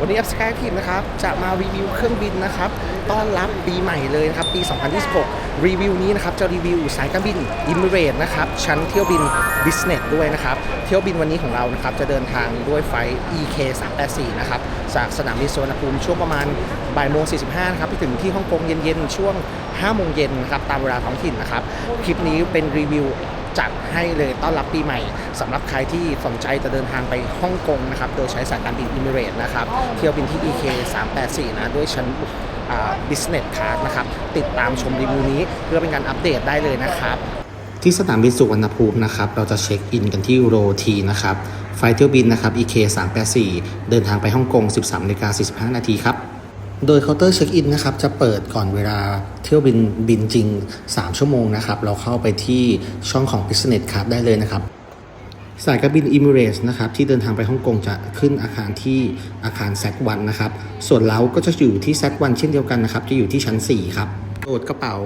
วันนี้แอปสกายทีมนะครับจะมารีวิวเครื่องบินนะครับต้อนรับปีใหม่เลยนะครับปี 2026 รีวิวนี้นะครับจะรีวิวสายการบิน e m i r a t e นะครับชั้นเที่ยวบิน Business ด้วยนะครับเที่ยวบินวันนี้ของเรานะครับจะเดินทางด้วยไฟ EK 384นะครับจากสนามบินสุวรรณภูมิช่วงประมาณบ่ายโมง45นะครับไปถึงที่ฮ่องกงเย็นๆช่วง5โมงเย็นนะครับตามเวลาท้องถิ่นนะครับคลิปนี้เป็นรีวิว จัดให้เลยต้อนรับปีใหม่สำหรับใครที่สนใจจะเดินทางไปฮ่องกงนะครับ โดยใช้สายการบินอิมิเรตนะครับ เที่ยวบินที่ EK 384 นะ ด้วยชั้นอ่า business class นะครับ ติดตามชมรีวิวนี้เพื่อเป็นการอัปเดตได้เลยนะครับ ที่สนามบินสุวรรณภูมินะครับ เราจะเช็คอินกันที่โรทีนะครับ ไฟล์เที่ยวบินนะครับ EK 384 เดินทางไปฮ่องกง 13นาฬิกา45นาทีครับ โดยเคาน์เตอร์เช็คอินนะครับจะเปิดก่อนเวลาเที่ยวบินบินจริง 3 ชั่วโมงนะครับเราเข้าไปที่ช่องของ Business Class ได้เลยนะครับสายการบิน Emirates นะครับที่เดินทางไปฮ่องกงจะขึ้นอาคารที่อาคาร Z1 นนะครับส่วนเราก็จะอยู่ที่ Z1 เช่นเดียวกันนะครับจะอยู่ที่ชั้น 4 ครับโหลดกระเป๋า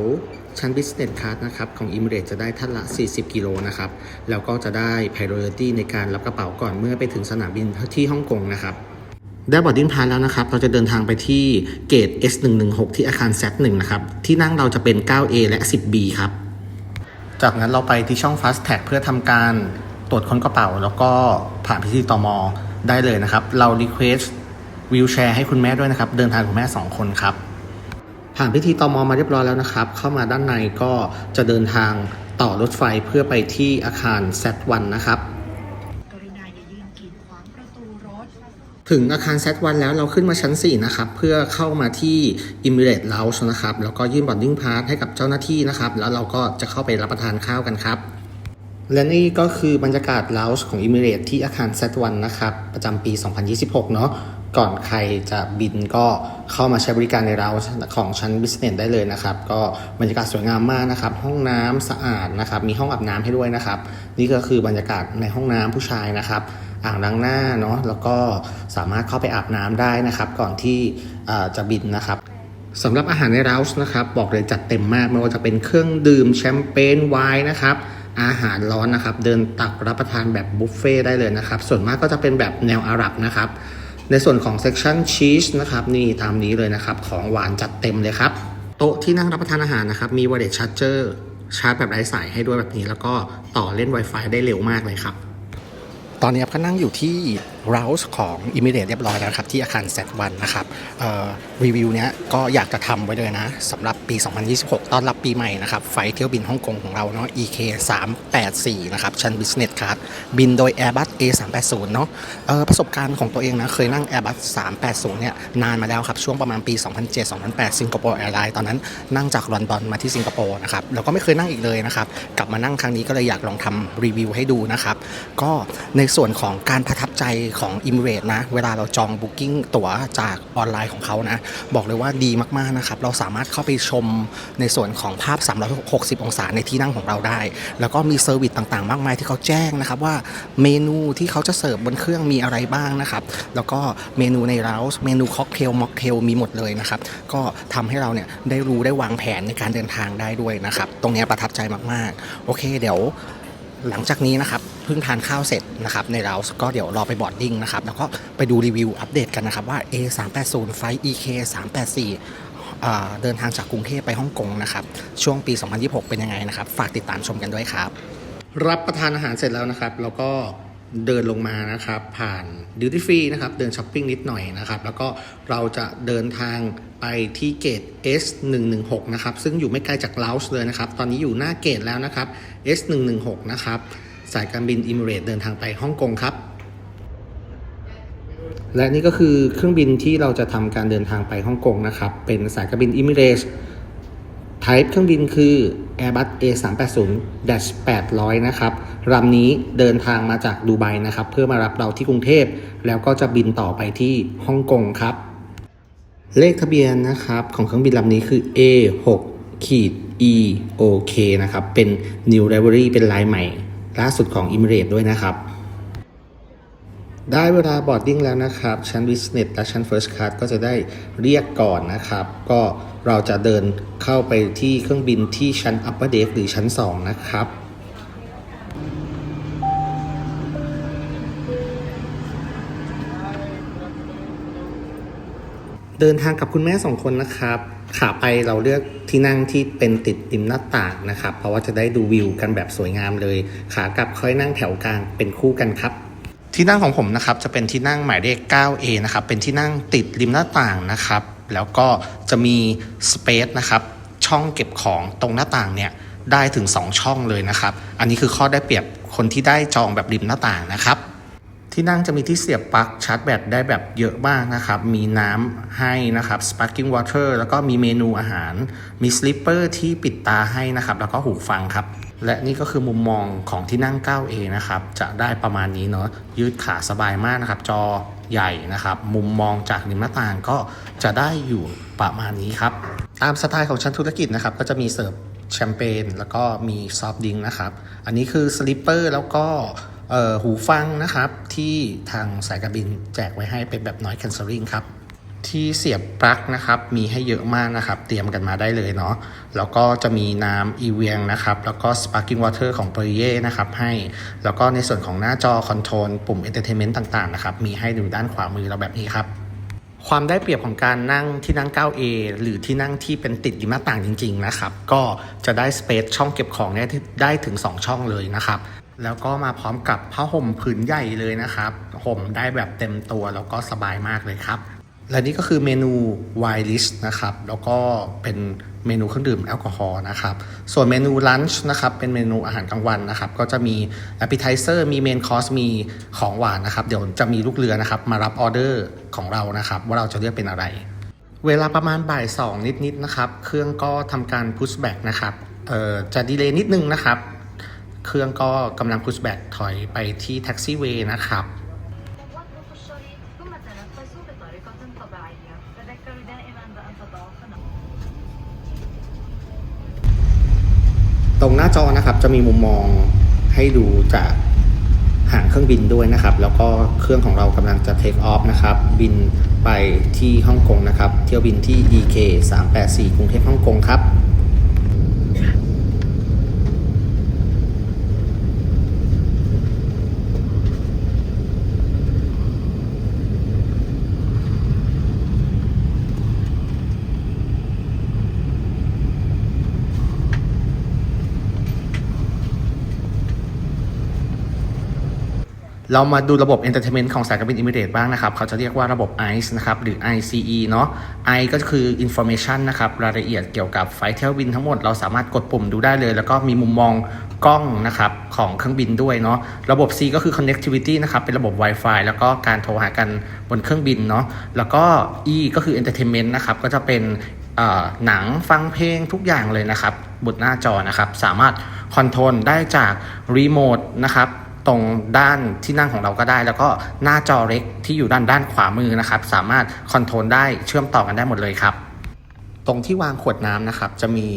ชั้น Business Class นะครับของ Emirates จะได้ท่านละ 40 กิโลนะครับแล้วก็จะได้ Priority ในการรับกระเป๋าก่อนเมื่อไปถึงสนามบินที่ฮ่องกงนะครับ ได้บอร์ดิ้งพาสแล้วนะครับ เราจะเดินทางไปที่เกต S116 ที่อาคาร Z1 นะครับ ที่นั่งเราจะเป็น 9A และ 10B ครับ จากนั้นเราไปที่ช่อง Fast Tag เพื่อทำการตรวจค้นกระเป๋า แล้วก็ผ่านพิธีตมได้เลยนะครับ เรา Request วิวแชร์ให้คุณแม่ด้วยนะครับ เดินทางคุณแม่ 2 คนครับ ผ่านพิธีตมมาเรียบร้อยแล้วนะครับ เข้ามาด้านในก็จะเดินทางต่อรถไฟเพื่อไปที่อาคาร Z1 นะครับ กรุณาอย่ายืนกีดขวางประตูรถ ถึงอาคาร Z1 แล้วเราขึ้นมาชั้น 4 นะครับ เพื่อเข้ามาที่ Emirates Lounge นะครับ แล้วก็ยื่น boarding pass ให้กับเจ้าหน้าที่นะครับ แล้วเราก็จะเข้าไปรับประทานข้าวกันครับ และนี่ก็คือบรรยากาศ Lounge ของ Emirates ที่อาคาร Z1 นะครับ ประจำปี 2026 เนาะก่อนใครจะบินก็เข้ามาใช้บริการใน Lounge ของชั้น Business ได้เลยนะครับ ก็บรรยากาศสวยงามมากนะครับ ห้องน้ำสะอาดนะครับ มีห้องอาบน้ำให้ด้วยนะครับ นี่ก็คือบรรยากาศในห้องน้ำผู้ชายนะครับ อ่างล้างหน้าเนาะแล้วก็สามารถเข้าไปอาบน้ำได้นะครับ ก่อนที่จะบินนะครับสำหรับอาหารในร้านนะครับ บอกเลยจัดเต็มมากไม่ว่าจะเป็นเครื่องดื่มแชมเปญไวน์นะครับอาหารร้อนนะครับ เดินตักรับประทานแบบบุฟเฟ่ต์ได้เลยนะครับ ส่วนมากก็จะเป็นแบบแนวอาหรับนะครับ ในส่วนของเซ c ชันชีสนะครับ นี่ตามนี้เลยนะครับ ของหวานจัดเต็มเลยครับ โต๊ะที่นั่งรับประทานอาหารนะครับ มี wireless charger ชาร์จแบบไร้สายให้ด้วยแบบนี้ แล้วก็ต่อเล่น Wi-Fi ได้เร็วมากเลยครับ ตอนนี้ก็นั่งอยู่ที่ Rouse ของ i m i r a t e เรียบร้อยแล้วครับ ที่อาคาร Z1 นะครับรีวิวเนี้ยก็อยากจะทำไว้เลยนะสำหรับปี 2026 ต้อนรับปีใหม่นะครับ ไฟเที่ยวบินฮ่องกงของเราเนาะ EK 384นะครับ ชั้น Business Class บินโดย Airbus A380 เนาะเอ่อประสบการณ์ของตัวเองนะ เคยนั่ง Airbus 380เนี่ยนานมาแล้วครับ ช่วงประมาณปี 2007-2008สิงคโปร์แอร์ไลน์ตอนนั้นนั่งจากลอนดอนมาที่สิงคโปร์นะครับแล้วก็ไม่เคยนั่งอีกเลยนะครับ กลับมานั่งครั้งนี้ก็เลยอยากลองทำรีวิวให้ดูนะครับก็ในส่วนของการประทับใจของ i m i r a t e นะ เวลาเราจอง Booking ตั๋วจากออนไลน์ของเขานะ บอกเลยว่าดีมากๆนะครับ เราสามารถเข้าไปชมในส่วนของภาพ 360 องศาในที่นั่งของเราได้ แล้วก็มีเซอร์วิสต่างๆ มากมายที่เขาแจ้งนะครับว่าเมนูที่เขาจะเสิร์ฟบนเครื่องมีอะไรบ้างนะครับ แล้วก็เมนูในร้านเมนูค็อกเทลม็อกเทลมีหมดเลยนะครับ ก็ทำให้เราเนี่ยได้รู้ได้วางแผนในการเดินทางได้ด้วยนะครับ ตรงนี้ประทับใจมากๆ โอเค เดี๋ยวหลังจากนี้นะครับ พิ่งทานข้าวเสร็จนะครับในเราก็เดี๋ยวรอไปบอร์ดดิ้งนะครับแล้วก็ไปดูรีวิวอัปเดตกันนะครับว่า A 3 8 0ไฟ EK 3 8 4อ่เดินทางจากกรุงเทพไปฮ่องกงนะครับช่วงปี 2026 เป็นยังไงนะครับ ฝากติดตามชมกันด้วยครับ รับประทานอาหารเสร็จแล้วนะครับแล้วก็เดินลงมานะครับผ่านดิวตี้ฟรีนะครับเดินช้อปปิ้งนิดหน่อยนะครับแล้วก็เราจะเดินทางไปที่เกต S116 นะครับซึ่งอยู่ไม่ไกลจากลาส์เลยนะครับตอนนี้อยู่หน้าเกตแล้วนะครับ S116 นะครับ สายการบินอิมิเรตเดินทางไปฮ่องกงครับ และนี่ก็คือเครื่องบินที่เราจะทำการเดินทางไปฮ่องกงนะครับ เป็นสายการบินอิมิเรต Type เครื่องบินคือ Airbus A380-800 นะครับลำนี้เดินทางมาจากดูไบนะครับ เพื่อมารับเราที่กรุงเทพ แล้วก็จะบินต่อไปที่ฮ่องกงครับ เลขทะเบียนนะครับของเครื่องบินลำนี้คือ A6 ขีด EOK นะครับ เป็น New Livery เป็นลายใหม่ ล่าสุดของอิมเรดด้วยนะครับ ได้เวลาบอร์ดดิ้งแล้วนะครับ ชั้นวิสเนตและชั้นเฟิร์สคลาสก็จะได้เรียกก่อนนะครับ ก็เราจะเดินเข้าไปที่เครื่องบินที่ชั้น Upper Deck หรือชั้น 2 นะครับ เดินทางกับคุณแม่สองคนนะครับ ขาไปเราเลือกที่นั่งที่เป็นติดริมหน้าต่างนะครับ เพราะว่าจะได้ดูวิวกันแบบสวยงามเลย ขากลับค่อยนั่งแถวกลางเป็นคู่กันครับ ที่นั่งของผมนะครับจะเป็นที่นั่งหมายเลข 9A นะครับ เป็นที่นั่งติดริมหน้าต่างนะครับ แล้วก็จะมีสเปซนะครับช่องเก็บของตรงหน้าต่างเนี่ยได้ถึง 2 ช่องเลยนะครับ อันนี้คือข้อได้เปรียบคนที่ได้จองแบบริมหน้าต่างนะครับ ที่นั่งจะมีที่เสียบปลั๊กชาร์จแบตได้แบบเยอะมากนะครับ มีน้ำให้นะครับ sparkling water แล้วก็มีเมนูอาหาร มีสลิปเปอร์ที่ปิดตาให้นะครับ แล้วก็หูฟังครับ และนี่ก็คือมุมมองของที่นั่ง 9A นะครับ จะได้ประมาณนี้เนาะ ยืดขาสบายมากนะครับ จอใหญ่นะครับ มุมมองจากริมหน้าต่างก็จะได้อยู่ประมาณนี้ครับ ตามสไตล์ของชั้นธุรกิจนะครับ ก็จะมีเสิร์ฟแชมเปญแล้วก็มีซอฟต์ดิงนะครับ อันนี้คือสลิปเปอร์แล้วก็ หูฟังนะครับที่ทางสายการบินแจกไว้ให้เป็นแบบน้อย cancelling ครับที่เสียบปลั๊กนะครับมีให้เยอะมากนะครับ เตรียมกันมาได้เลยเนาะแล้วก็จะมีน้ำอีเวียงนะครับ แล้วก็ Sparking water ของ p e r i e นะครับให้ แล้วก็ในส่วนของหน้าจอคอนโทรลปุ่ม entertainment ต่างๆนะครับ มีให้อยู่ด้านขวามือเราแบบนี้ครับ ความได้เปรียบของการนั่งที่นั่ง 9A หรือที่นั่งที่เป็นติดริมหน้าต่างจริง ๆ นะครับ ก็จะได้สเปซช่องเก็บของได้ได้ถึง 2 ช่องเลยนะครับ แล้วก็มาพร้อมกับผ้าห่มผืนใหญ่เลยนะครับห่มได้แบบเต็มตัวแล้วก็สบายมากเลยครับ และนี่ก็คือเมนูไวน์ลิสนะครับ แล้วก็เป็นเมนูเครื่องดื่มแอลกอฮอล์นะครับ ส่วนเมนูลันช์นะครับเป็นเมนูอาหารกลางวันนะครับ ก็จะมีแอปเปิลไทเซอร์มีเมนคอร์สมีของหวานนะครับ เดี๋ยวจะมีลูกเรือนะครับ มารับออเดอร์ของเรานะครับ ว่าเราจะเลือกเป็นอะไร เวลาประมาณบ่ายสองนิดๆนะครับ เครื่องก็ทำการพุชแบ็กนะครับเอ่อจะดีเลย์นิดนึงนะครับ เครื่องก็กำลังคุชแบกถอยไปที่แท็กซี่เวย์นะครับ ตรงหน้าจอนะครับจะมีมุมมองให้ดูจากหางเครื่องบินด้วยนะครับ แล้วก็เครื่องของเรากำลังจะเทคออฟนะครับ บินไปที่ฮ่องกงนะครับ เที่ยวบินที่ EK 384กรุงเทพฮ่องกงครับ เรามาดูระบบ Entertainment ของสายการบินอิมิเรตบ้างนะครับ เขาจะเรียกว่าระบบ ICE นะครับ หรือ ICE เนาะ I ก็คือ Information นะครับ รายละเอียดเกี่ยวกับไฟเที่ยวบินทั้งหมด เราสามารถกดปุ่มดูได้เลย แล้วก็มีมุมมองกล้องนะครับของเครื่องบินด้วยเนาะ ระบบ C ก็คือ Connectivity นะครับ เป็นระบบ Wi-Fi แล้วก็การโทรหากันบนเครื่องบินเนาะ แล้วก็ E ก็คือ Entertainment นะครับ ก็จะเป็นหนังฟังเพลงทุกอย่างเลยนะครับ บนหน้าจอนะครับ สามารถคอนโทรลได้จากรีโมทนะครับ ตรงด้านที่นั่งของเราก็ได้ แล้วก็หน้าจอเล็กที่อยู่ด้านด้านขวามือนะครับ สามารถคอนโทรลได้เชื่อมต่อกันได้หมดเลยครับ ตรงที่วางขวดน้ำนะครับ จะมี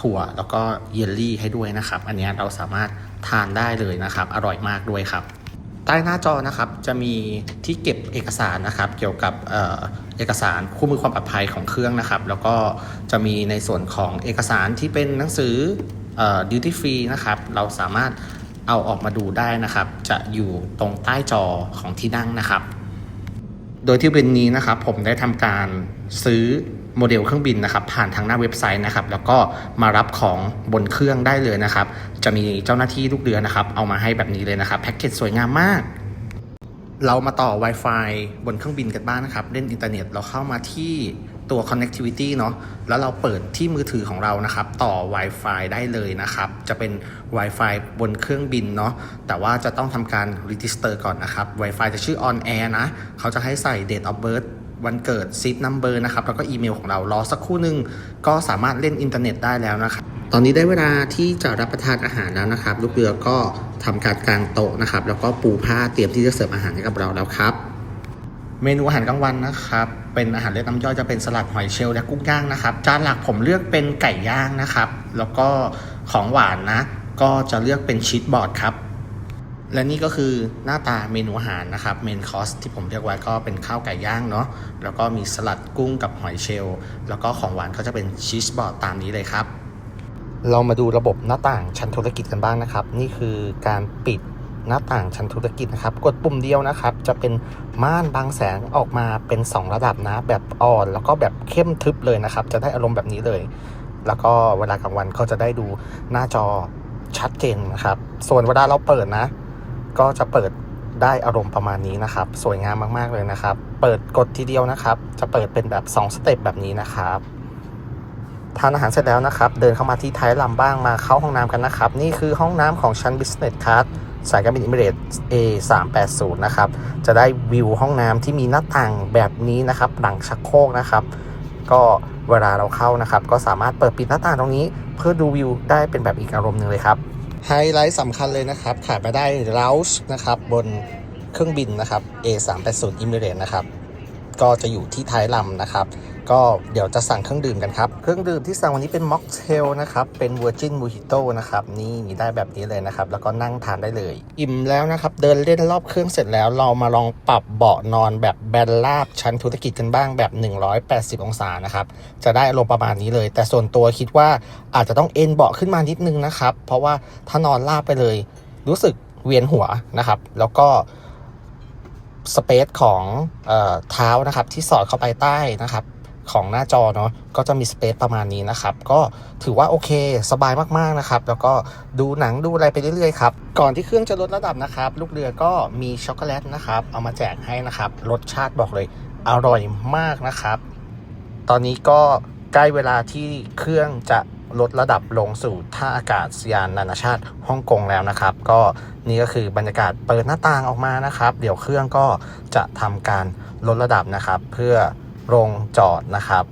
ถั่วแล้วก็เยลลี่ให้ด้วยนะครับ อันนี้เราสามารถทานได้เลยนะครับ อร่อยมากด้วยครับ ใต้หน้าจอนะครับจะมีที่เก็บเอกสารนะครับ เกี่ยวกับเอเอกสารคู่มือความปลอดภัยของเครื่องนะครับ แล้วก็จะมีในส่วนของเอกสารที่เป็นหนังสือเอ่อ duty free นะครับ เราสามารถ เอาออกมาดูได้นะครับ จะอยู่ตรงใต้จอของที่นั่งนะครับ โดยที่เวนนี้นะครับ ผมได้ทำการซื้อโมเดลเครื่องบินนะครับ ผ่านทางหน้าเว็บไซต์นะครับ แล้วก็มารับของบนเครื่องได้เลยนะครับ จะมีเจ้าหน้าที่ลูกเรือนะครับ เอามาให้แบบนี้เลยนะครับแพ็กเกจสวยงามมาก เรามาต่อ Wi-Fi บนเครื่องบินกันบ้างนะครับ เล่นอินเทอร์เน็ตเราเข้ามาที่ ตัว connectivity เนาะแล้วเราเปิดที่มือถือของเรานะครับ ต่อ Wi-Fi ได้เลยนะครับ จะเป็น Wi-Fi บนเครื่องบินเนาะแต่ว่าจะต้องทำการ register ก่อนนะครับ Wi-Fi จะชื่อ on air นะ เขาจะให้ใส่ date of birth วันเกิด seat number นะครับ แล้วก็อีเมลของเรา รอสักครู่หนึ่งก็สามารถเล่นอินเทอร์เน็ตได้แล้วนะครับ ตอนนี้ได้เวลาที่จะรับประทานอาหารแล้วนะครับ ลูกเรือก็ทำการกลางโต๊ะนะครับ แล้วก็ปูผ้าเตรียมที่จะเสิร์ฟอาหารให้กับเราแล้วครับ เมนูอาหารกลางวันนะครับ เป็นอาหารเลือดน้ำย่อยจะเป็นสลัดหอยเชลล์และกุ้งย่างนะครับจานหลักผมเลือกเป็นไก่ย่างนะครับ แล้วก็ของหวานนะ ก็จะเลือกเป็นชีสบอร์ดครับ และนี่ก็คือหน้าตาเมนูอาหารนะครับเมนคอร์สที่ผมเรียกไว้ก็เป็นข้าวไก่ย่างเนาะแล้วก็มีสลัดกุ้งกับหอยเชลล์แล้วก็ของหวานก็จะเป็นชีสบอร์ดตามนี้เลยครับเรามาดูระบบหน้าต่างชั้นธุรกิจกันบ้างนะครับ นี่คือการปิด หน้าต่างชั้นธุรกิจนะครับ กดปุ่มเดียวนะครับ จะเป็นม่านบางแสงออกมาเป็น 2 ระดับนะ แบบอ่อน แล้วก็แบบเข้มทึบเลยนะครับ จะได้อารมณ์แบบนี้เลย แล้วก็เวลากลางวันก็จะได้ดูหน้าจอชัดเจนนะครับ ส่วนเวลาเราเปิดนะ ก็จะเปิดได้อารมณ์ประมาณนี้นะครับ สวยงามมากๆเลยนะครับ เปิดกดทีเดียวนะครับ จะเปิดเป็นแบบ 2 สเต็ปแบบนี้นะครับทานอาหารเสร็จแล้วนะครับ เดินเข้ามาที่ท้ายลำบ้างมาเข้าห้องน้ำกันนะครับ นี่คือห้องน้ำของชั้น Business Class สายการบินอิมิเรต A 3 8 0นะครับ จะได้วิวห้องน้ำที่มีหน้าต่างแบบนี้นะครับ หลังชักโครกนะครับ ก็เวลาเราเข้านะครับ ก็สามารถเปิดปิดหน้าต่างตรงนี้ เพื่อดูวิวได้เป็นแบบอีกอารมณ์หนึ่งเลยครับ ไฮไลท์สำคัญเลยนะครับ ขาดไม่ได้เลาส์นะครับ บนเครื่องบินนะครับ A 3 8 0 Emirates นะครับ ก็จะอยู่ที่ท้ายลำนะครับ ก็เดี๋ยวจะสั่งเครื่องดื่มกันครับ เครื่องดื่มที่สั่งวันนี้เป็นม็อกเทลนะครับ เป็น Virgin Mojito นะครับ นี่มีได้แบบนี้เลยนะครับ แล้วก็นั่งทานได้เลย อิ่มแล้วนะครับ เดินเล่นรอบเครื่องเสร็จแล้ว เรามาลองปรับเบาะนอนแบบแบนราบชั้นธุรกิจกันบ้างแบบ 180 องศานะครับ จะได้อารมณ์ประมาณนี้เลย แต่ส่วนตัวคิดว่าอาจจะต้องเอ็นเบาะขึ้นมานิดนึงนะครับ เพราะว่าถ้านอนราบไปเลย รู้สึกเวียนหัวนะครับ แล้วก็ สเปซของเออเท้านะครับ ที่สอดเข้าไปใต้นะครับของหน้าจอเนาะก็จะมีสเปซประมาณนี้นะครับ ก็ถือว่าโอเคสบายมากๆนะครับ แล้วก็ดูหนังดูอะไรไปเรื่อยๆครับก่อนที่เครื่องจะลดระดับนะครับ ลูกเรือก็มีช็อกโกแลตนะครับ เอามาแจกให้นะครับ รสชาติบอกเลยอร่อยมากนะครับ ตอนนี้ก็ใกล้เวลาที่เครื่องจะ ลดระดับลงสู่ท่าอากาศยานนานาชาติฮ่องกงแล้วนะครับ ก็นี่ก็คือบรรยากาศเปิดหน้าต่างออกมานะครับ เดี๋ยวเครื่องก็จะทำการลดระดับนะครับ เพื่อลงจอดนะครับ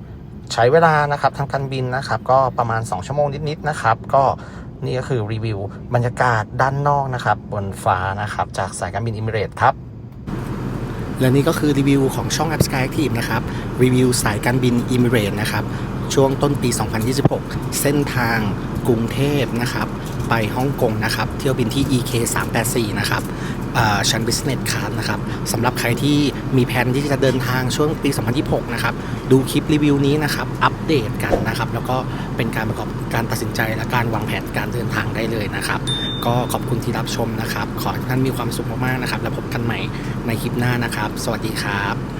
ใช้เวลานะครับทางการบินนะครับ ก็ประมาณ 2 ชั่วโมงนิดๆนะครับ ก็นี่ก็คือรีวิวบรรยากาศด้านนอกนะครับ บนฟ้านะครับ จากสายการบินอิมิเรตครับและนี่ก็คือรีวิวของช่อง App Sky Active นะครับ รีวิวสายการบิน e m i r a t e นะครับ ช่วงต้นปี 2026 เส้นทางกรุงเทพนะครับ ไปฮ่องกงนะครับ เที่ยวบินที่ EK 384นะครับชั้น Business Class นะครับสำหรับใครที่มีแผนที่จะเดินทางช่วงปี 2026 นะครับ ดูคลิปรีวิวนี้นะครับ อัปเดตกันนะครับ แล้วก็เป็นการประกอบการตัดสินใจและการวางแผนการเดินทางได้เลยนะครับ ก็ขอบคุณที่รับชมนะครับ ขอให้ท่านมีความสุขมากๆนะครับ แล้วพบกันใหม่ในคลิปหน้านะครับ สวัสดีครับ